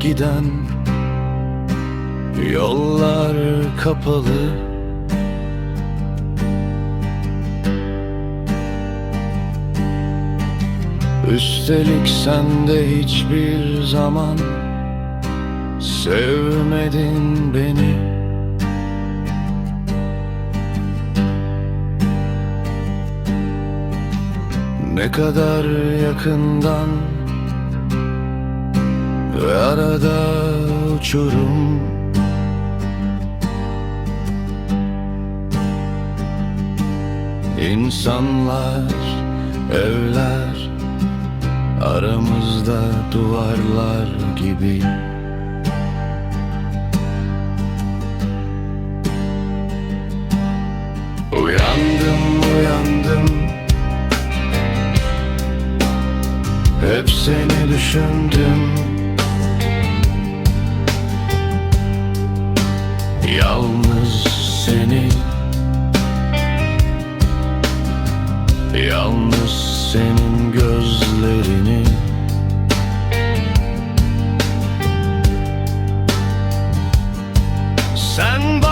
giden Yollar kapalı. Üstelik sen de hiçbir zaman Sevmedin beni. Ne kadar yakından Ve arada uçurum. İnsanlar, evler Aramızda duvarlar gibi. Uyandım, uyandım. Hep seni düşündüm Yalnız seni. Yalnız senin gözlerini. Sen